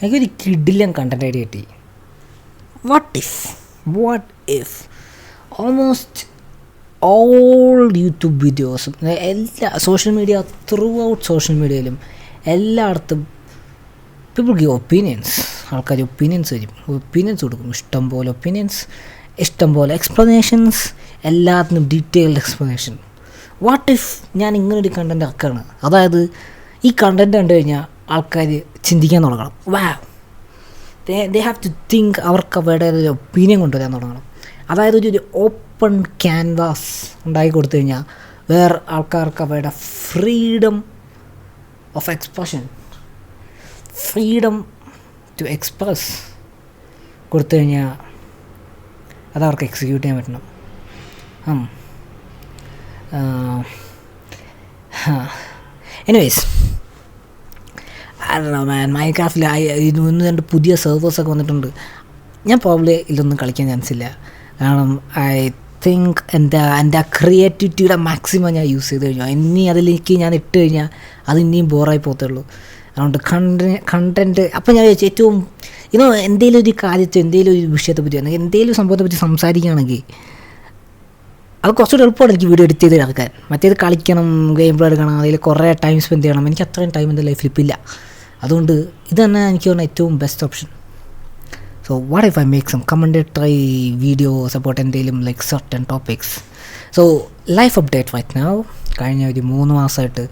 എനിക്കൊരു കിഡിലും content idea കിട്ടി. What if what if almost all YouTube വീഡിയോസും എല്ലാ social media throughout social മീഡിയയിലും എല്ലായിടത്തും പീപ്പിൾ ഗീവ് ഒപ്പീനിയൻസ് ആൾക്കാർ ഒപ്പീനിയൻസ് വരും ഒപ്പീനിയൻസ് കൊടുക്കും. ഇഷ്ടം പോലെ ഒപ്പീനിയൻസ് ഇഷ്ടം പോലെ എക്സ്പ്ലനേഷൻസ് എല്ലാത്തിനും ഡീറ്റെയിൽഡ് എക്സ്പ്ലനേഷൻ വാട്ട് ഇഫ് ഞാൻ ഇങ്ങനൊരു കണ്ടന്റ് ആക്കുകയാണ് അതായത് ഈ കണ്ടന്റ് കണ്ടു കഴിഞ്ഞാൽ ആൾക്കാർ ചിന്തിക്കാൻ തുടങ്ങണം. വാ they they have to think അവർക്ക് അവരുടെ ഒരു ഒപ്പീനിയൻ കൊണ്ടുവരാൻ തുടങ്ങണം. അതായത് ഒരു ഓപ്പൺ ക്യാൻവാസ് ഉണ്ടാക്കി കൊടുത്തു കഴിഞ്ഞാൽ വേറെ ആൾക്കാർക്ക് അവരുടെ freedom of expression freedom to express കൊടുത്തു കഴിഞ്ഞാൽ അത് അവർക്ക് എക്സിക്യൂട്ട് ചെയ്യാൻ പറ്റണം. എനിവേസ് മാൻ മൈക്രാഫ്റ്റിൽ ഇന്ന് രണ്ട് പുതിയ സെർവേഴ്സൊക്കെ വന്നിട്ടുണ്ട്. ഞാൻ പ്രോബ്ലി ഇതൊന്നും കളിക്കാൻ ചാൻസ് ഇല്ല. കാരണം ഐ തിങ്ക് എന്റെ എന്റെ ആ ക്രിയേറ്റിവിറ്റിയുടെ മാക്സിമം ഞാൻ യൂസ് ചെയ്ത് കഴിഞ്ഞു. ഇനി അതിലേക്ക് ഞാൻ ഇട്ട് കഴിഞ്ഞാൽ അത് ഇനിയും ബോറായി പോകത്തുള്ളൂ അതുകൊണ്ട് കണ്ട കണ്ടന്റ് അപ്പം ഞാൻ വിചാരിച്ചു ഏറ്റവും ഇന്നോ എന്തെങ്കിലും ഒരു കാര്യത്തെ എന്തെങ്കിലും ഒരു വിഷയത്തെ പറ്റി അല്ലെങ്കിൽ എന്തെങ്കിലും സംഭവത്തെ പറ്റി സംസാരിക്കുകയാണെങ്കിൽ അത് കുറച്ചുകൂടി എളുപ്പമാണ് എനിക്ക് വീഡിയോ എഡിറ്റ് ചെയ്ത് ഇറക്കാൻ മറ്റേത് കളിക്കണം ഗെയിം പ്ലേ എടുക്കണം അതിൽ കുറേ ടൈം സ്പെൻഡ് ചെയ്യണം. എനിക്ക് അത്രയും ടൈം എന്റെ ലൈഫിൽ ഇപ്പില്ല അതുകൊണ്ട് ഇത് തന്നെ എനിക്ക് തോന്നുന്ന ഏറ്റവും best option so what if I make some comment try videos about എന്തെങ്കിലും like certain topics so life update right now കഴിഞ്ഞ ഒരു മൂന്ന് മാസമായിട്ട്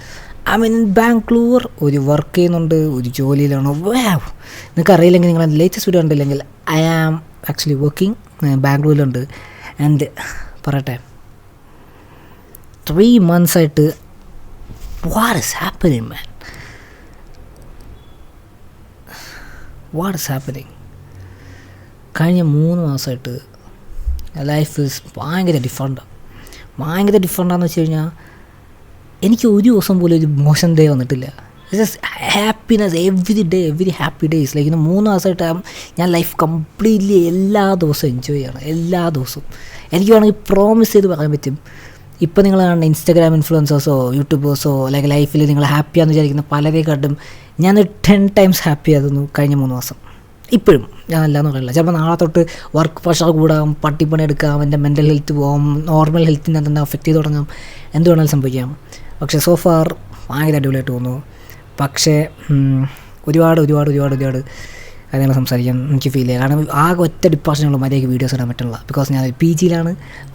ഐ മീൻ ബാംഗ്ലൂർ ഒരു വർക്ക് ചെയ്യുന്നുണ്ട് ഒരു ജോലിയിലാണ്. വേവ് നിങ്ങൾക്ക് അറിയില്ലെങ്കിൽ നിങ്ങൾ ലേറ്റസ്റ്റ് വീഡിയോ ഉണ്ടില്ലെങ്കിൽ ഐ ആം ആക്ച്വലി വർക്കിംഗ് ബാംഗ്ലൂരിലുണ്ട്. ആൻഡ് പറയട്ടെ. Three മന്ത്സായിട്ട് what is happening man what is happening കഴിഞ്ഞ മൂന്ന് മാസമായിട്ട് ലൈഫ് ഇസ് ഭയങ്കര ഡിഫറന്റാണ് ഭയങ്കര ഡിഫറന്റാന്ന് വെച്ച് കഴിഞ്ഞാൽ എനിക്ക് ഒരു ദിവസം പോലും ഒരു മോശം ഡേ വന്നിട്ടില്ല. Just happiness every day every happy days like ഇന്ന് മൂന്ന് മാസമായിട്ട് ഞാൻ ലൈഫ് കംപ്ലീറ്റ്ലി എല്ലാ ദിവസവും എൻജോയ് ചെയ്യണം. എല്ലാ ദിവസവും. എനിക്ക് വേണമെങ്കിൽ പ്രോമിസ് ചെയ്ത് പറയാൻ പറ്റും. ഇപ്പോൾ നിങ്ങൾ കാണുന്ന ഇൻസ്റ്റാഗ്രാം ഇൻഫ്ലുവൻസേഴ്സോ യൂട്യൂബേഴ്സോ അല്ലെങ്കിൽ ലൈഫിൽ നിങ്ങൾ ഹാപ്പിയാന്ന് വിചാരിക്കുന്ന പലരെക്കാട്ടും ഞാൻ ടെൻ ടൈംസ് ഹാപ്പി ആയിരുന്നു കഴിഞ്ഞ മൂന്ന് മാസം. ഇപ്പോഴും ഞാൻ അല്ലാന്ന് പറയില്ല. ചിലപ്പോൾ നാളെ തൊട്ട് വർക്ക് പ്രഷർ കൂടാം പട്ടിപ്പണി എടുക്കാം എന്റെ മെന്റൽ ഹെൽത്ത് പോകാം നോർമൽ ഹെൽത്തിനെ തന്നെ അഫക്റ്റ് ചെയ്ത് തുടങ്ങാം. എന്ത് വേണമെങ്കിലും സംഭവിക്കാം. പക്ഷേ സോഫാർ ഭയങ്കര അടിപൊളിയായിട്ട് തോന്നുന്നു. പക്ഷേ ഒരുപാട് ഒരുപാട് ഒരുപാട് ഒരുപാട് കാര്യങ്ങൾ സംസാരിക്കാൻ എനിക്ക് ഫീൽ ചെയ്യാം. കാരണം ആകെ ഒറ്റ ഡിപ്പാഷനുള്ള മര്യാദയ്ക്ക് വീഡിയോസ് ഇടാൻ പറ്റുള്ള. ബിക്കോസ് ഞാൻ പി ജിയിലാണ്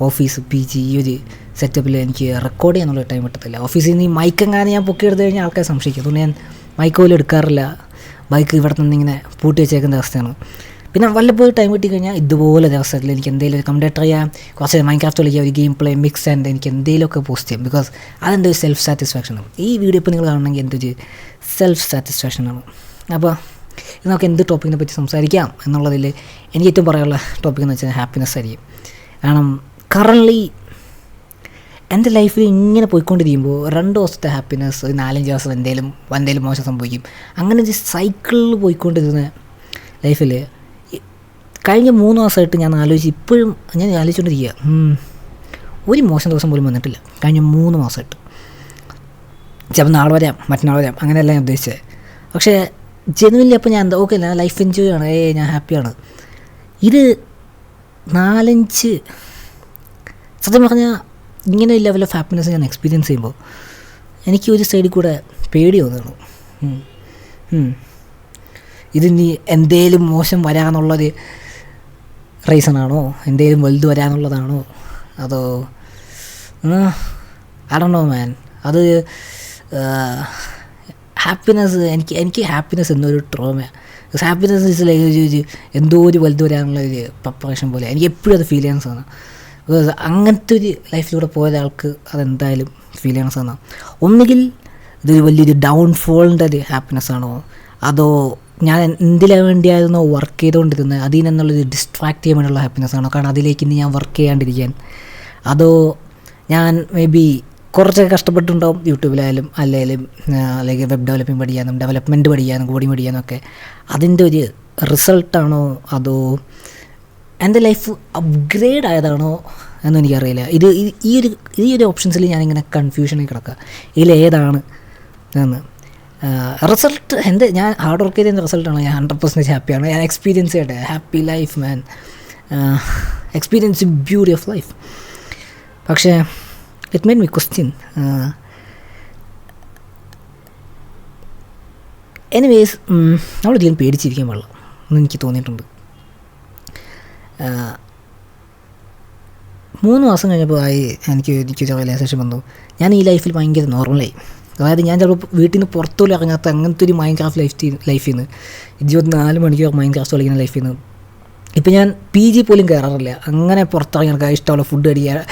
ഓഫീസ് പി ജി ഈ ഒരു സെറ്റപ്പിൽ എനിക്ക് റെക്കോർഡ് ചെയ്യാനുള്ള ടൈം കിട്ടത്തില്ല. ഓഫീസിൽ നിന്ന് ഈ മൈക്കെങ്ങാനും ഞാൻ പൊക്കി എടുത്തു കഴിഞ്ഞാൽ ആൾക്കാർ സംശയിക്കും. അതുകൊണ്ട് ഞാൻ മൈക്ക് പോലും എടുക്കാറില്ല. ബൈക്ക് ഇവിടെ നിന്ന് ഇങ്ങനെ പൂട്ടി വെച്ചേക്കുന്ന അവസ്ഥയാണ്. പിന്നെ വല്ലപ്പോഴും ടൈം കിട്ടി കഴിഞ്ഞാൽ ഇതുപോലെ ദിവസത്തിൽ എനിക്ക് എന്തെങ്കിലും കമ്പ്യൂട്ടർ ചെയ്യാം. കുറച്ച് മൈൻക്രാഫ്റ്റ് കളിക്കുക ഒരു ഗെയിം പ്ലേ മിക്സ് ആൻഡ് എനിക്ക് എന്തെങ്കിലുമൊക്കെ പോസ്റ്റ് ചെയ്യാം. ബിക്കോസ് അതെന്റെ ഒരു സെൽഫ് സാറ്റിസ്ഫാക്ഷൻ ആണ്. ഈ വീഡിയോ ഇപ്പോൾ നിങ്ങൾ കാണണമെങ്കിൽ എന്റെ ഒരു സെൽഫ് സാറ്റിസ്ഫാക്ഷനാണ് അപ്പോൾ ഇത് നമുക്ക് എന്ത് ടോപ്പിക്കിനെ പറ്റി സംസാരിക്കാം എന്നുള്ളതിൽ എനിക്ക് ഏറ്റവും പറയാനുള്ള ടോപ്പിക് എന്ന് വെച്ചാൽ ഹാപ്പിനെസ് ആയിരിക്കും. കാരണം കറൻലി എന്റെ ലൈഫിൽ ഇങ്ങനെ പോയിക്കൊണ്ടിരിക്കുമ്പോൾ രണ്ട് ദിവസത്തെ ഹാപ്പിനെസ് നാലഞ്ച് ദിവസം എന്തെങ്കിലും എന്തെങ്കിലും മോശം സംഭവിക്കും. അങ്ങനെ ഒരു സൈക്കിളിൽ പോയിക്കൊണ്ടിരുന്ന ലൈഫിൽ കഴിഞ്ഞ മൂന്ന് മാസമായിട്ട് ഞാൻ ആലോചിച്ച് ഇപ്പോഴും ഞാൻ ആലോചിച്ചുകൊണ്ടിരിക്കുക ഒരു മോശം ദിവസം പോലും വന്നിട്ടില്ല കഴിഞ്ഞ മൂന്ന് മാസമായിട്ട്. ചിലപ്പോൾ നാളെ വരാം മറ്റന്നാൾ വരാം അങ്ങനെയല്ല ഞാൻ ഉദ്ദേശിച്ചത്. പക്ഷേ ജനുവലി അപ്പോൾ ഞാൻ എന്താ ഓക്കെ ഞാൻ ലൈഫ് എൻജോയ് ആണ് ഏ ഞാൻ ഹാപ്പിയാണ് ഇത് നാലഞ്ച് സത്യം പറഞ്ഞാൽ ഇങ്ങനെ ഒരു ലെവൽ ഓഫ് ഹാപ്പിനെസ് ഞാൻ എക്സ്പീരിയൻസ് ചെയ്യുമ്പോൾ എനിക്ക് ഒരു സൈഡിൽ കൂടെ പേടി തോന്നുന്നു. ഇതിനി എന്തേലും മോശം വരാമെന്നുള്ളൊരു റീസണാണോ എന്തേലും വലുത് വരാമെന്നുള്ളതാണോ അതോ അടണോ മാൻ അത് ഹാപ്പിനെസ് എനിക്ക് എനിക്ക് ഹാപ്പിനെസ് എന്നൊരു ട്രോമയാണ് ഹാപ്പിനെസ് ഇസ് ലൈക്ക് ഒരു എന്തോ ഒരു വലുത് വരാനുള്ള ഒരു പ്രിപ്പറേഷൻ പോലെ. എനിക്ക് എപ്പോഴും അത് ഫീൽ ചെയ്യാൻ സാധനം. ബിക്കോസ് അങ്ങനത്തെ ഒരു ലൈഫിലൂടെ പോയ ഒരാൾക്ക് അതെന്തായാലും ഫീൽ ചെയ്യണ സാധനം. ഒന്നുകിൽ ഇതൊരു വലിയൊരു ഡൗൺഫോളിന്റെ ഒരു ഹാപ്പിനെസ് ആണോ? അതോ ഞാൻ എന്തിനു വേണ്ടിയായിരുന്നോ വർക്ക് ചെയ്തുകൊണ്ടിരുന്നത്? അതിൽ നിന്നുള്ളൊരു ഡിസ്ട്രാക്ട് ചെയ്യാൻ വേണ്ടിയുള്ള ഹാപ്പിനെസ് ആണോ? കാരണം അതിലേക്ക് ഇനി ഞാൻ വർക്ക് ചെയ്യാണ്ടിരിക്കാൻ. അതോ ഞാൻ മേ ബി കുറച്ചൊക്കെ കഷ്ടപ്പെട്ടുണ്ടാവും യൂട്യൂബിലായാലും അല്ലെങ്കിൽ അല്ലെങ്കിൽ വെബ് ഡെവലപ്പിംഗ് പഠിക്കാനും ഡെവലപ്മെന്റ് പഠിക്കാനും കോഡിങ് പഠിക്കാനും ഒക്കെ. അതിന്റെ ഒരു റിസൾട്ടാണോ അതോ എന്റെ ലൈഫ് അപ്ഗ്രേഡ് ആയതാണോ എന്നും എനിക്കറിയില്ല. ഇത് ഈ ഒരു ഈ ഒരു ഓപ്ഷൻസിൽ ഞാനിങ്ങനെ കൺഫ്യൂഷനിൽ കിടക്കുക ഇതിലേതാണ് എന്ന്. റിസൾട്ട് എന്റെ ഞാൻ ഹാർഡ് വർക്ക് ചെയ്തതിന്റെ റിസൾട്ടാണ് ഞാൻ ഹൺഡ്രഡ് പെർസെന്റേജ് ഹാപ്പിയാണ് ഞാൻ എക്സ്പീരിയൻസ് ചെയ്യട്ടെ. Happy life man experience beauty of life പക്ഷേ it main me question anyways നമ്മളൊരിക്കലും പേടിച്ചിരിക്കാൻ പാടില്ല. എന്ന് എനിക്ക് തോന്നിയിട്ടുണ്ട്. മൂന്ന് മാസം കഴിഞ്ഞപ്പോൾ ആയി എനിക്ക് എനിക്ക് റിയലൈസേഷൻ വന്നു. ഞാൻ ഈ ലൈഫിൽ ഭയങ്കര നോർമലായി അതായത് ഞാൻ ചിലപ്പോൾ വീട്ടിൽ നിന്ന് പുറത്തുപോലും ഇറങ്ങാത്ത അങ്ങനത്തെ ഒരു മൈൻഡ് ക്രാഫ്റ്റ് ലൈഫ് ലൈഫിൽ നിന്ന് ഇരുപത്തിനാല് മണിക്കൂർ മൈൻഡ് ക്രാഫ്റ്റ് കളിക്കുന്ന ലൈഫിൽ നിന്ന് ഇപ്പം ഞാൻ പി ജി പോലും കയറാറില്ല. അങ്ങനെ പുറത്തിറങ്ങി ഇഷ്ടമുള്ള ഫുഡ് അടിക്കുക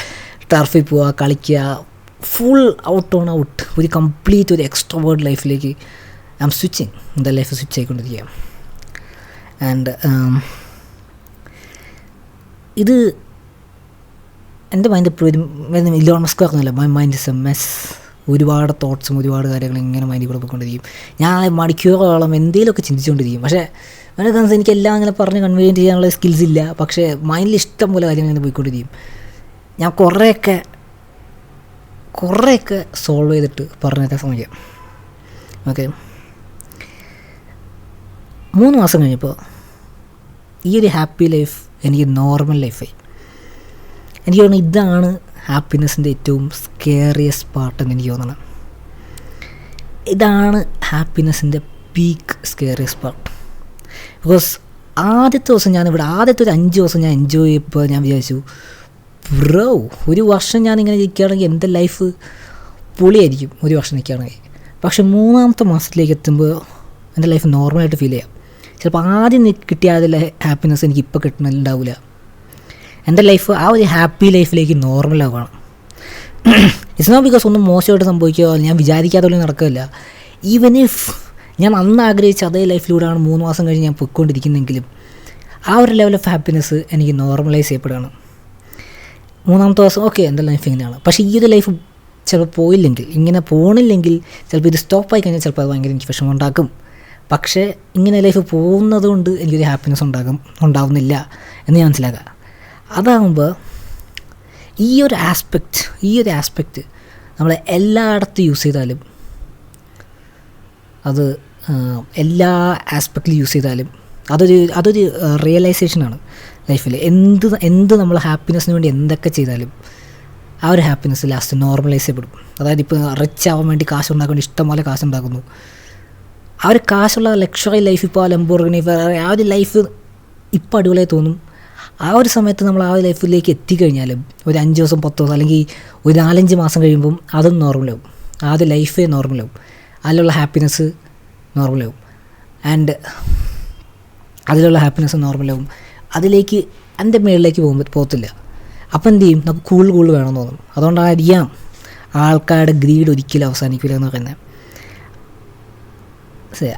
ടർഫിൽ പോവുക കളിക്കുക ഫുൾ ഔട്ട് ഓൺ ഔട്ട് ഒരു കംപ്ലീറ്റ് ഒരു എക്സ്ട്രാ വേർഡ് ലൈഫിലേക്ക് ഐ എം സ്വിച്ചിങ് എന്റെ ലൈഫ് സ്വിച്ച് ആയിക്കൊണ്ടിരിക്കുക ആൻഡ് ഇത് എന്റെ മൈൻഡ് എപ്പോഴും ഇലോൺ മസ്ക് പറഞ്ഞല്ലോ my mind is a mess ഒരുപാട് തോട്ട്സും ഒരുപാട് കാര്യങ്ങൾ ഇങ്ങനെ മൈൻഡിൽ കൂടെ പോയിക്കൊണ്ടിരിക്കും. ഞാൻ മണിക്കൂറോളം എന്തെങ്കിലുമൊക്കെ ചിന്തിച്ചുകൊണ്ടിരിക്കും. പക്ഷേ അതിനെ കാരണം എനിക്ക് എല്ലാം അങ്ങനെ പറഞ്ഞ് കൺവീനിയന്റ് ചെയ്യാനുള്ള സ്കിൽസ് ഇല്ല. പക്ഷേ മൈൻഡിൽ ഇഷ്ടം പോലെ കാര്യങ്ങൾ ഇങ്ങനെ പോയിക്കൊണ്ടിരിക്കും. ഞാൻ കുറേയൊക്കെ കുറേയൊക്കെ സോൾവ് ചെയ്തിട്ട് പറഞ്ഞൊക്കെ ശ്രമിക്കാം. ഓക്കെ മൂന്ന് മാസം കഴിഞ്ഞപ്പോൾ ഈ ഒരു ഹാപ്പി ലൈഫ് എനിക്ക് നോർമൽ ലൈഫായി എനിക്ക് തോന്നുന്നു ഇതാണ് ഹാപ്പിനെസ്സിന്റെ ഏറ്റവും സ്കേറിയസ്റ്റ് പാർട്ട് എന്ന് എനിക്ക് തോന്നണം. ഇതാണ് ഹാപ്പിനെസ്സിന്റെ പീക്ക് സ്കേറിയസ്റ്റ് പാർട്ട് ബിക്കോസ് ആദ്യത്തെ ദിവസം ഞാനിവിടെ ആദ്യത്തെ ഒരു അഞ്ച് ദിവസം ഞാൻ എൻജോയ് ചെയ്യപ്പോൾ ഞാൻ വിചാരിച്ചു ബ്രോ ഒരു വർഷം ഞാൻ ഇങ്ങനെ ഇരിക്കുകയാണെങ്കിൽ എന്റെ ലൈഫ് പൊളിയായിരിക്കും ഒരു വർഷം നിൽക്കുകയാണെങ്കിൽ. പക്ഷെ മൂന്നാമത്തെ മാസത്തിലേക്ക് എത്തുമ്പോൾ എന്റെ ലൈഫ് നോർമലായിട്ട് ഫീൽ ചെയ്യാം. ചിലപ്പോൾ ആദ്യം കിട്ടിയ അതിലെ ഹാപ്പിനെസ് എനിക്ക് ഇപ്പോൾ കിട്ടണുണ്ടാവില്ല. എന്റെ ലൈഫ് ആ ഒരു ഹാപ്പി ലൈഫിലേക്ക് നോർമലാവണം ഇറ്റ്സ് നോ ബിക്കോസ് ഒന്നും മോശമായിട്ട് സംഭവിക്കുകയോ ഞാൻ വിചാരിക്കാത്ത പോലും നടക്കില്ല ഈവൻ ഇഫ് ഞാൻ അന്ന് ആഗ്രഹിച്ച അതേ ലൈഫിലൂടെയാണ് മൂന്ന് മാസം കഴിഞ്ഞ് ഞാൻ പൊയ്ക്കൊണ്ടിരിക്കുന്നെങ്കിലും ആ ഒരു ലെവൽ ഓഫ് ഹാപ്പിനെസ് എനിക്ക് നോർമലൈസ് ചെയ്യപ്പെടുകയാണ്. മൂന്നാമത്തെ ദിവസം ഓക്കെ എന്റെ ലൈഫ് ഇങ്ങനെയാണ്. പക്ഷേ ഈ ഒരു ലൈഫ് ചിലപ്പോൾ പോയില്ലെങ്കിൽ ഇങ്ങനെ പോകണില്ലെങ്കിൽ ചിലപ്പോൾ ഇത് സ്റ്റോപ്പായി കഴിഞ്ഞാൽ ചിലപ്പോൾ അത് ഭയങ്കര എനിക്ക് വിഷമം ഉണ്ടാക്കും പക്ഷേ ഇങ്ങനെ ലൈഫ് പോകുന്നത് കൊണ്ട് എനിക്കൊരു ഹാപ്പിനെസ് ഉണ്ടാകും ഉണ്ടാവുന്നില്ല എന്ന് ഞാൻ മനസ്സിലാക്കുക. അതാകുമ്പോൾ ഈ ഒരു ആസ്പെക്റ്റ് ഈ ഒരു ആസ്പെക്റ്റ് നമ്മൾ എല്ലായിടത്തും യൂസ് ചെയ്താലും അത് എല്ലാ ആസ്പെക്റ്റിലും യൂസ് ചെയ്താലും അതൊരു അതൊരു റിയലൈസേഷനാണ് ലൈഫിൽ. എന്ത് എന്ത് നമ്മൾ ഹാപ്പിനെസ്സിന് വേണ്ടി എന്തൊക്കെ ചെയ്താലും ആ ഒരു ഹാപ്പിനെസ് ലാസ്റ്റ് നോർമലൈസ് ചെയ്യപ്പെടും. അതായത് ഇപ്പോൾ റിച്ച് ആവാൻ വേണ്ടി കാശ് ഉണ്ടാക്കാൻ വേണ്ടി ഇഷ്ടംപോലെ കാശ് ഉണ്ടാക്കുന്നു. ആ ഒരു കാശുള്ള ലക്ഷറി ലൈഫ് ഇപ്പോൾ ആ ലംബോർഗിനി ആ ഒരു ലൈഫ് ഇപ്പോൾ അടിപൊളിയായി തോന്നും. ആ ഒരു സമയത്ത് നമ്മൾ ആ ലൈഫിലേക്ക് എത്തിക്കഴിഞ്ഞാലും ഒരു അഞ്ച് ദിവസം പത്ത് ദിവസം അല്ലെങ്കിൽ ഒരു നാലഞ്ച് മാസം കഴിയുമ്പം അതും നോർമലാവും ആ ഒരു ലൈഫേ നോർമലാവും അതിലുള്ള ഹാപ്പിനെസ് നോർമലാവും ആൻഡ് അതിലുള്ള ഹാപ്പിനെസ് നോർമലാവും അതിലേക്ക് എന്റെ മേളിലേക്ക് പോകുമ്പോൾ പോകത്തില്ല. അപ്പോൾ എന്ത് ചെയ്യും? നമുക്ക് കൂൾ കൂൾ വേണമെന്ന് തോന്നും. അതുകൊണ്ടായിരിക്കാം ആൾക്കാരുടെ ഗ്രീഡ് ഒരിക്കലും അവസാനിക്കില്ല എന്ന് പറയുന്നത്.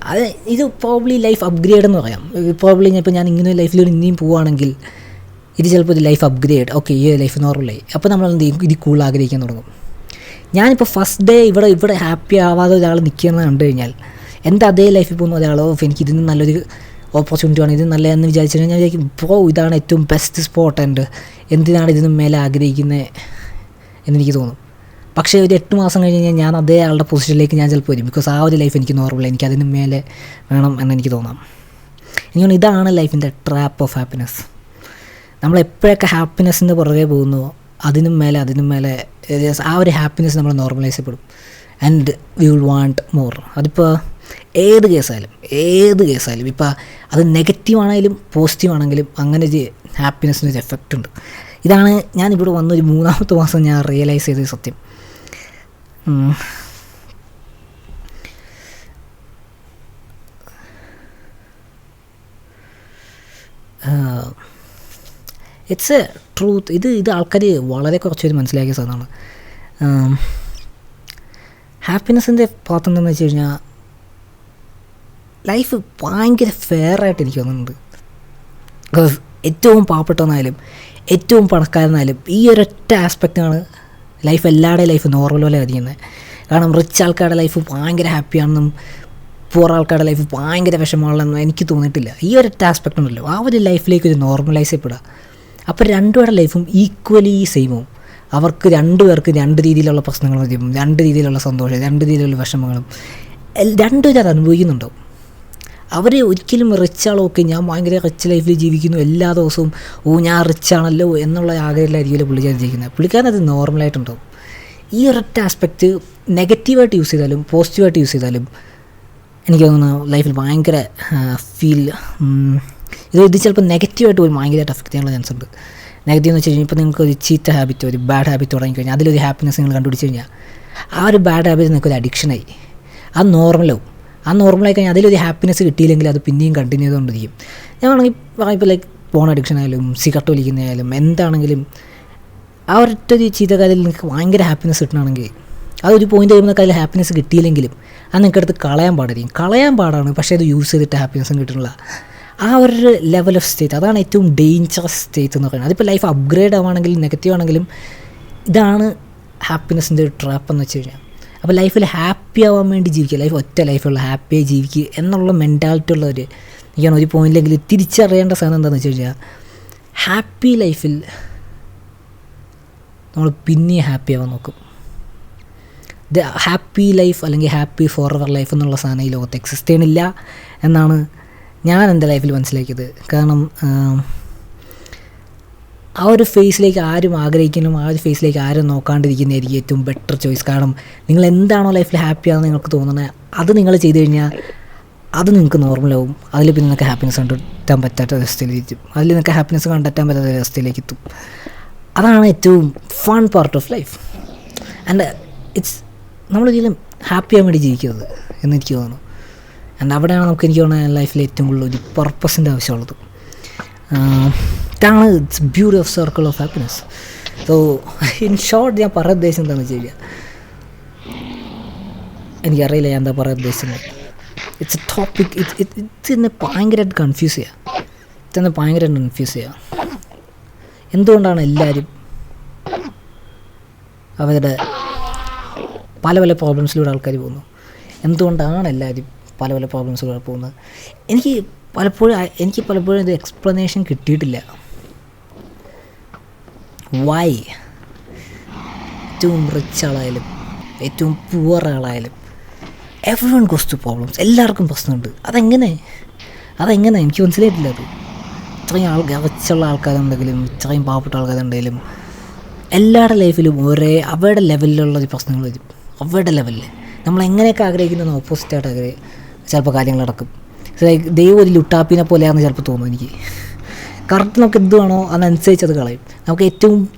അത് ഇത് പ്രോബ്ലി ലൈഫ് അപ്ഗ്രേഡ് എന്ന് പറയാം. പ്രോബ്ലി ഇപ്പോൾ ഞാൻ ഇങ്ങനെ ലൈഫിലൂടെ ഇനിയും പോവുകയാണെങ്കിൽ ഇത് ചിലപ്പോൾ ഒരു ലൈഫ് അപ്ഗ്രേഡ് ഓക്കെ ഈ ലൈഫ് നോർമലായി അപ്പോൾ നമ്മൾ എന്ത് ചെയ്യും? ഇത് കൂൾ ആഗ്രഹിക്കാൻ തുടങ്ങും. ഞാനിപ്പോൾ ഫസ്റ്റ് ഡേ ഇവിടെ ഇവിടെ ഹാപ്പി ആവാതെ ഒരാൾ നിൽക്കുന്നത് കണ്ടു കഴിഞ്ഞാൽ എന്റെ അതേ ലൈഫിൽ പോകുന്ന ഒരാളോ എനിക്ക് ഇതിന് നല്ലൊരു ഓപ്പർച്യൂണിറ്റി ആണ്. ഇത് എന്ന് വിചാരിച്ചു ഞാൻ വിചാരിക്കും ഇപ്പോൾ ഇതാണ് ഏറ്റവും ബെസ്റ്റ് സ്പോട്ട് ആൻഡ് എന്തിനാണ് ഇതിനും മേലെ ആഗ്രഹിക്കുന്നത് എന്നെനിക്ക് തോന്നും. പക്ഷേ ഒരു എട്ട് മാസം കഴിഞ്ഞ് കഴിഞ്ഞാൽ ഞാൻ അതേ ആളുടെ പൊസിഷനിലേക്ക് ഞാൻ ചിലപ്പോൾ വരും. ബിക്കോസ് ആ ഒരു ലൈഫ് എനിക്ക് നോർമൽ എനിക്ക് അതിന് മേലെ വേണം എന്നെനിക്ക് തോന്നാം. എനിക്ക് ഇതാണ് ലൈഫിന്റെ ട്രാപ്പ് ഓഫ് ഹാപ്പിനെസ് നമ്മൾ എപ്പോഴൊക്കെ ഹാപ്പിനെസ്സിന്റെ പുറകെ പോകുന്നു അതിനും മേലെ അതിനും മേലെ ആ ഒരു ഹാപ്പിനെസ് നമ്മൾ നോർമലൈസ് ചെയ്യപ്പെടും. And we will want more അതിപ്പോൾ ഏത് കേസായാലും ഏത് കേസായാലും ഇപ്പോൾ അത് നെഗറ്റീവാണെങ്കിലും പോസിറ്റീവാണെങ്കിലും അങ്ങനെ ഒരു ഹാപ്പിനെസ്സിന് ഒരു എഫക്റ്റ് ഉണ്ട്. ഇതാണ് ഞാൻ ഞാനിവിടെ വന്നൊരു മൂന്നാമത്തെ മാസം ഞാൻ റിയലൈസ് ചെയ്ത സത്യം. ഇറ്റ്സ് എ ട്രൂത്ത് ഇത് ഇത് ആൾക്കാർ വളരെ കുറച്ച് പേര് മനസ്സിലാക്കിയ സാധനമാണ്. ഹാപ്പിനെസ്സിന്റെ പാത്രം എന്താണെന്ന് വെച്ച് കഴിഞ്ഞാൽ ലൈഫ് ഭയങ്കര ഫെയർ ആയിട്ട് എനിക്ക് തോന്നുന്നുണ്ട്. ബിക്കോസ് ഏറ്റവും പാവപ്പെട്ടവനായാലും ഏറ്റവും പണക്കാരനായാലും ഈ ഒരൊറ്റ ആസ്പെക്റ്റാണ് ലൈഫ് എല്ലാവരുടെയും ലൈഫ് നോർമൽ പോലെ ആയിരിക്കുന്നത്. കാരണം റിച്ച് ആൾക്കാരുടെ ലൈഫ് ഭയങ്കര ഹാപ്പിയാണെന്നും പൂർ ആൾക്കാരുടെ ലൈഫ് ഭയങ്കര വിഷമമാണെന്നും എനിക്ക് തോന്നിയിട്ടില്ല. ഈ ഒരൊറ്റ ആസ്പെക്റ്റ് ഉണ്ടല്ലോ. ആ ഒരു ലൈഫിലേക്ക് ഒരു നോർമലൈസ് ചെയ്യപ്പെടുക. അപ്പോൾ രണ്ടുപേരുടെ ലൈഫും ഈക്വലി സെയിമും അവർക്ക് രണ്ടു പേർക്ക് രണ്ട് രീതിയിലുള്ള പ്രശ്നങ്ങൾ വരും. രണ്ട് രീതിയിലുള്ള സന്തോഷം രണ്ട് രീതിയിലുള്ള വിഷമങ്ങളും. രണ്ടുപേരും അത് അനുഭവിക്കുന്നുണ്ടാവും അവർ ഒരിക്കലും റിച്ച് ആളൊക്കെ ഞാൻ ഭയങ്കര റിച്ച് ലൈഫിൽ ജീവിക്കുന്നു. എല്ലാ ദിവസവും ഓ ഞാൻ റിച്ച് ആണല്ലോ എന്നുള്ള ആഗ്രഹമില്ലായിരിക്കുമല്ലോ പുള്ളിക്കാരൻ ജീവിക്കുന്നത് പുള്ളിക്കാരൻ അത് നോർമലായിട്ടുണ്ടാവും ഈ ഒരൊറ്റ ആസ്പെക്റ്റ് നെഗറ്റീവായിട്ട് യൂസ് ചെയ്താലും പോസിറ്റീവായിട്ട് യൂസ് ചെയ്താലും എനിക്ക് തോന്നുന്നു ലൈഫിൽ ഭയങ്കര ഫീൽ ഇത് ഇത് ചിലപ്പോൾ നെഗറ്റീവായിട്ട് പോലും ഭയങ്കരമായിട്ട് അഫക്റ്റ് ചെയ്യാനുള്ള ചാൻസ് ഉണ്ട്. നെഗറ്റീവ് എന്ന് വെച്ച് കഴിഞ്ഞാൽ ഇപ്പോൾ നിങ്ങൾക്ക് ഒരു ചീത്ത ഹാബിറ്റ് ഒരു ബാഡ് ഹാബിറ്റ് തുടങ്ങിക്കഴിഞ്ഞാൽ അതിലൊരു ഹാപ്പിനെസ് നിങ്ങൾ കണ്ടുപിടിച്ച് കഴിഞ്ഞാൽ ആ ഒരു ബാഡ് ഹാബിറ്റ് നിങ്ങൾക്ക് ഒരു അഡിക്ഷനായി അത് നോർമലാവും ആ നോർമലായി കഴിഞ്ഞാൽ അതിലൊരു ഹാപ്പിനെസ് കിട്ടിയില്ലെങ്കിൽ അത് പിന്നെയും കണ്ടിന്യൂ ചെയ്തുകൊണ്ടിരിക്കും ഞാൻ വേണമെങ്കിൽ ഇപ്പോൾ ലൈക്ക് ഫോൺ അഡിക്ഷൻ ആയാലും സിഗരറ്റ് വലിക്കുന്നതായാലും എന്താണെങ്കിലും ആ ഒരൊറ്റ ഒരു ചെയ്തകാലിൽ നിങ്ങൾക്ക് ഭയങ്കര ഹാപ്പിനെസ് കിട്ടണമെങ്കിൽ ഒരു പോയിന്റ് കഴിയുമ്പോൾ അതിൽ ഹാപ്പിനെസ് കിട്ടിയില്ലെങ്കിലും അത് നിങ്ങൾക്ക് അടുത്ത് കളയാൻ പാടായിരിക്കും കളയാൻ പാടാണ് പക്ഷേ അത് യൂസ് ചെയ്തിട്ട് ഹാപ്പിനെസ്സും കിട്ടുന്നില്ല ആ ഒരു ലെവൽ ഓഫ് സ്റ്റേറ്റ് അതാണ് ഏറ്റവും ഡേഞ്ചറസ് സ്റ്റേറ്റ് എന്ന് പറയുന്നത്. അതിപ്പോൾ ലൈഫ് അപ്ഗ്രേഡ് ആവുകയാണെങ്കിലും നെഗറ്റീവ് ആണെങ്കിലും ഇതാണ് ഹാപ്പിനെസ്സിന്റെ ഒരു ട്രാപ്പ് എന്ന് വെച്ച് കഴിഞ്ഞാൽ അപ്പോൾ ലൈഫിൽ ഹാപ്പി ആവാൻ വേണ്ടി ജീവിക്കുക. ലൈഫ് ഒറ്റ ലൈഫുള്ള ഹാപ്പിയായി ജീവിക്കുക എന്നുള്ള മെന്റാലിറ്റി ഉള്ളവർ എനിക്കാണ് ഒരു പോയിന്റിലെങ്കിൽ തിരിച്ചറിയേണ്ട സാധനം എന്താണെന്ന് വെച്ച് കഴിഞ്ഞാൽ ഹാപ്പി ലൈഫിൽ നമ്മൾ പിന്നെ ഹാപ്പി ആവാൻ നോക്കും. ദ ഹാപ്പി ലൈഫ് അല്ലെങ്കിൽ ഹാപ്പി ഫോർ എവർ ലൈഫ് എന്നുള്ള സാധനം ഈ ലോകത്ത് എക്സിസ്റ്റ് ചെയ്യണില്ല എന്നാണ് ഞാൻ എന്റെ ലൈഫിൽ മനസ്സിലാക്കിയത്. കാരണം ആം, ഒരു ഫേസിലേക്ക് ആരും ആഗ്രഹിക്കുന്നു ആ ഒരു ഫേസിലേക്ക് ആരും നോക്കാണ്ടിരിക്കുന്നതായിരിക്കും ഏറ്റവും ബെറ്റർ ചോയ്സ് കാരണം നിങ്ങൾ എന്താണോ ലൈഫിൽ ഹാപ്പിയാണെന്ന് നിങ്ങൾക്ക് തോന്നുന്നത് അത് നിങ്ങൾ ചെയ്തു കഴിഞ്ഞാൽ അത് നിങ്ങൾക്ക് നോർമലാവും അതിൽ പിന്നെ നിങ്ങൾക്ക് ഹാപ്പിനെസ് കണ്ടെത്താൻ പറ്റാത്ത അവസ്ഥയിലിരിക്കും അതിൽ നിങ്ങൾക്ക് ഹാപ്പിനെസ് കണ്ടെത്താൻ പറ്റാത്ത അവസ്ഥയിലേക്ക് എത്തും. അതാണ് ഏറ്റവും fun part of life and it's നമ്മളൊരിക്കലും ഹാപ്പിയാൻ വേണ്ടി ജീവിക്കുന്നത് എന്നെനിക്ക് തോന്നുന്നു. ആൻഡ് അവിടെയാണ് നമുക്ക് എനിക്ക് തോന്നുന്നത് ലൈഫിൽ ഏറ്റവും കൂടുതൽ ഒരു പർപ്പസിന്റെ ആവശ്യമുള്ളത്. ഇതാണ് it's beauty of circle of happiness so in short ഞാൻ പറയാൻ ഉദ്ദേശം എന്താണെന്ന് വെച്ച് കഴിഞ്ഞാൽ എനിക്കറിയില്ല ഞാൻ എന്താ പറയാൻ ഉദ്ദേശിച്ചത്. ഇറ്റ്സ് എ ടോപ്പിക് ഇറ്റ് ഇത് എന്നെ ഭയങ്കരമായിട്ട് കൺഫ്യൂസ് ചെയ്യുക ഇതെന്നെ ഭയങ്കരമായിട്ട് കൺഫ്യൂസ് ചെയ്യുക എന്തുകൊണ്ടാണ് എല്ലാവരും അവരുടെ പല പല പ്രോബ്ലംസിലൂടെ ആൾക്കാർ പോകുന്നു എന്തുകൊണ്ടാണ് എല്ലാവരും പല പല പ്രോബ്ലംസിലൂടെ പോകുന്നത്? എനിക്ക് പലപ്പോഴും എനിക്ക് പലപ്പോഴും ഇത് എക്സ്പ്ലനേഷൻ കിട്ടിയിട്ടില്ല. വൈ ഏറ്റവും റിച്ച് ആളായാലും ഏറ്റവും പുവർ ആളായാലും everyone goes to problems എല്ലാവർക്കും പ്രശ്നമുണ്ട്. അതെങ്ങനെ? അതെങ്ങനെ? എനിക്ക് മനസ്സിലായിട്ടില്ല അത്. ഇത്രയും ആൾ റിച്ചുള്ള ആൾക്കാരുണ്ടെങ്കിലും ഇത്രയും പാവപ്പെട്ട ആൾക്കാരുണ്ടെങ്കിലും എല്ലാവരുടെ ലൈഫിലും ഒരേ അവരുടെ ലെവലിലുള്ള ഒരു പ്രശ്നങ്ങൾ വരും. അവരുടെ ലെവലിൽ നമ്മൾ എങ്ങനെയൊക്കെ ആഗ്രഹിക്കുന്ന ഓപ്പോസിറ്റായിട്ട് ആഗ്രഹം ചിലപ്പോൾ കാര്യങ്ങൾ നടക്കും ദൈവം ഒരു ലുട്ടാപ്പിനെ പോലെയാണെന്ന് ചിലപ്പോൾ തോന്നും എനിക്ക്. കറക്റ്റ് നമുക്ക് എന്ത് വേണോ അതനുസരിച്ച് അത് കളയും. നമുക്ക് ഏറ്റവും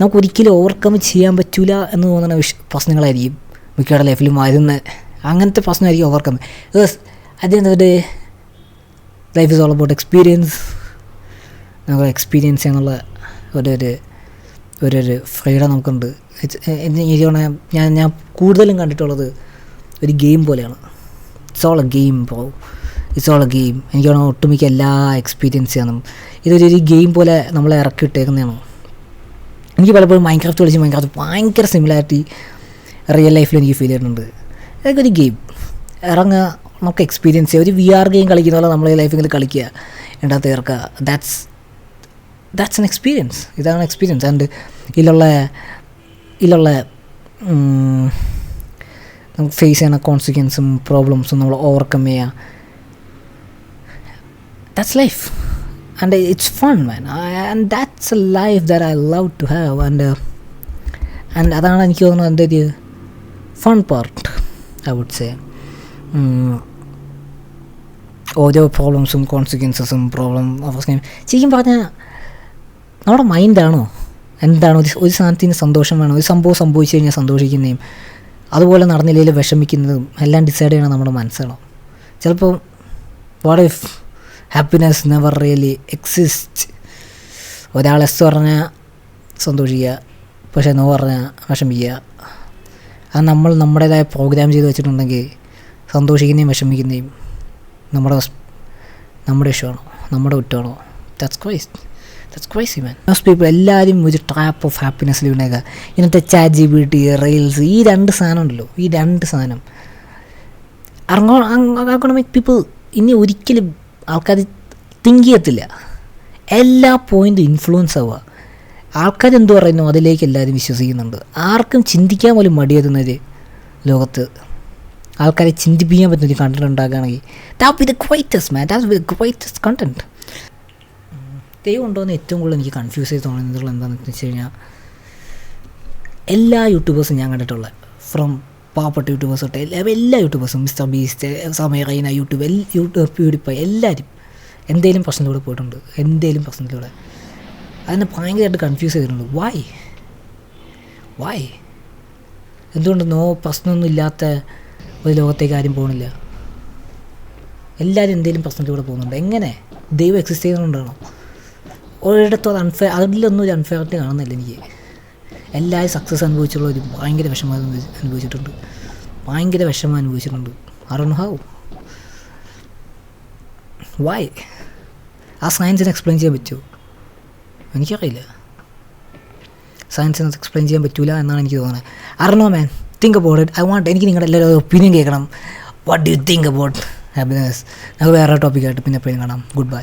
നമുക്ക് ഒരിക്കലും ഓവർകം ചെയ്യാൻ പറ്റില്ല എന്ന് തോന്നുന്ന വിഷ പ്രശ്നങ്ങളായിരിക്കും മിക്കയുടെ ലൈഫിലും വരുന്ന അങ്ങനത്തെ പ്രശ്നമായിരിക്കും ഓവർകം അതിന്റെ life is all about experience നമുക്ക് എക്സ്പീരിയൻസ് ചെയ്യാനുള്ള ഒരു ഒരു ഒരു ഫ്രീഡം നമുക്കുണ്ട്. എനിക്ക് ഞാൻ ഞാൻ കൂടുതലും കണ്ടിട്ടുള്ളത് ഒരു ഗെയിം പോലെയാണ്. It's all a game bro it's all a game എനിക്ക് തോന്നുന്നു ഒട്ടുമിക്ക എല്ലാ എക്സ്പീരിയൻസ് ചെയ്യാനും ഇതൊരു ഒരു ഗെയിം പോലെ നമ്മളെ ഇറക്കി ഇട്ടേക്കുന്നതാണ്. എനിക്ക് പലപ്പോഴും മൈൻക്രാഫ്റ്റ് കളിച്ച് മൈൻക്രാഫ്റ്റ് ഭയങ്കര സിമിലാരിറ്റി റിയൽ ലൈഫിൽ എനിക്ക് ഫീൽ ചെയ്യുന്നുണ്ട്. അതൊക്കെ ഒരു ഗെയിം ഇറങ്ങുക നമുക്ക് എക്സ്പീരിയൻസ് ചെയ്യുക ഒരു വി ആർ ഗെയിം കളിക്കുന്ന പോലെ നമ്മളെ ലൈഫിൽ കളിക്കുക. എന്താ തീർക്കുക ദാറ്റ്സ് ദാറ്റ്സ് എൻ എക്സ്പീരിയൻസ് ഇതാണ് എക്സ്പീരിയൻസ് ആൻഡ് ഇതിലുള്ള ഇതിലുള്ള നമുക്ക് ഫേസ് ചെയ്യുന്ന കോൺസിക്വൻസും പ്രോബ്ലംസും നമ്മൾ ഓവർകം ചെയ്യുക that's life and it's fun man and that's a life that I love to have and and അതാണ് എനിക്ക് തോന്നുന്നത് എന്റെ ഒരു fun part I would say ഓരോ പ്രോബ്ലംസും കോൺസിക്വൻസസും പ്രോബ്ലം ശരിക്കും പറഞ്ഞാൽ നമ്മുടെ മൈൻഡാണോ എന്താണോ? ഒരു ഒരു സാധനത്തിന് സന്തോഷം വേണം? ഒരു സംഭവം സംഭവിച്ചു കഴിഞ്ഞാൽ സന്തോഷിക്കുന്നതും. അതുപോലെ നടന്നില്ലെങ്കിൽ വിഷമിക്കുന്നതും എല്ലാം ഡിസൈഡ് ചെയ്യണം നമ്മുടെ മനസ്സാണോ. ചിലപ്പോൾ what if happiness never really exist ഒരാൾ എസ് പറഞ്ഞാൽ സന്തോഷിക്കുക പക്ഷേ നോ പറഞ്ഞാൽ വിഷമിക്കുക. അത് നമ്മൾ നമ്മുടേതായ പ്രോഗ്രാം ചെയ്ത് വെച്ചിട്ടുണ്ടെങ്കിൽ സന്തോഷിക്കുന്നതും വിഷമിക്കുന്നതും നമ്മുടെ നമ്മുടെ ഇഷ്ടമാണോ നമ്മുടെ കുറ്റമാണോ. That's crazy that's crazy man most people എല്ലാവരും ഒരു ട്രാപ്പ് ഓഫ് ഹാപ്പിനെസ്സിൽ വീണേക്കുക ഇന്നത്തെ ChatGPT reels ഈ രണ്ട് സാധനം ഉണ്ടല്ലോ. ഈ രണ്ട് സാധനം. അർഗോണമിക് പീപ്പിൾ ഇനി ഒരിക്കലും ആൾക്കാർ തിങ്ക് ചെയ്യത്തില്ല. എല്ലാ പോയിന്റും ഇൻഫ്ലുവൻസ് ആവുക. ആൾക്കാർ എന്ത് പറയുന്നു അതിലേക്ക് എല്ലാവരും വിശ്വസിക്കുന്നുണ്ട്. ആർക്കും ചിന്തിക്കാൻ പോലും മടിയെത്തുന്നൊരു ലോകത്ത് ആൾക്കാരെ ചിന്തിപ്പിക്കാൻ പറ്റുന്ന ഒരു കണ്ടന്റ് ഉണ്ടാക്കുകയാണെങ്കിൽ that be the greatest man that be the greatest content ദൈവം ഉണ്ടോ എന്ന് ഏറ്റവും കൂടുതൽ എനിക്ക് കൺഫ്യൂസ് ചെയ്ത് തോന്നുന്നത് എന്താണെന്ന് വെച്ച് കഴിഞ്ഞാൽ എല്ലാ യൂട്യൂബേഴ്സും ഞാൻ കണ്ടിട്ടുള്ള ഫ്രം പാവപ്പെട്ട യൂട്യൂബേഴ്സ് തൊട്ട് എല്ലാ എല്ലാ യൂട്യൂബേഴ്സും മിസ്റ്റർ ബീസ്റ്റ് സമയ കൈന യൂട്യൂബ് യൂട്യൂബ് പ്യൂരിഫൈ എല്ലാവരും എന്തേലും പ്രശ്നത്തിലൂടെ പോയിട്ടുണ്ട് എന്തേലും പ്രശ്നത്തിലൂടെ. അതിനെ ഭയങ്കരമായിട്ട് കൺഫ്യൂസ് ചെയ്തിട്ടുണ്ട്. വായ് വായ് എന്തുകൊണ്ട് നോ പ്രശ്നമൊന്നും ഇല്ലാത്ത ഒരു ലോകത്തേക്ക് ആരും പോകണില്ല എല്ലാവരും എന്തെങ്കിലും പ്രശ്നത്തിലൂടെ പോകുന്നുണ്ട്? എങ്ങനെ? ദൈവം എക്സിസ്റ്റ് ചെയ്യുന്നുണ്ടാണോ ഒരിടത്തും അത് അൺഫെയർ അതിലൊന്നും ഒരു അൺഫെയറിറ്റി കാണുന്നില്ല എനിക്ക്. എല്ലാവരും സക്സസ് അനുഭവിച്ചുള്ള ഒരു ഭയങ്കര വിഷമം അനുഭവിച്ചിട്ടുണ്ട്. ഭയങ്കര വിഷമം അനുഭവിച്ചിട്ടുണ്ട്. അറൺ ഹൗ വൈ ആ സയൻസിനെ എക്സ്പ്ലെയിൻ ചെയ്യാൻ പറ്റുമോ? എനിക്കറിയില്ല. സയൻസിന് എക്സ്പ്ലെയിൻ ചെയ്യാൻ പറ്റൂല എന്നാണ് എനിക്ക് തോന്നുന്നത്. അറിണോ man think about it I want എനിക്ക് നിങ്ങളുടെ എല്ലാവരും ഒപ്പീനിയൻ കേൾക്കണം. What do think about happiness നമുക്ക് വേറെ ടോപ്പിക്കായിട്ട് പിന്നെ എപ്പോഴും കാണാം. Good bye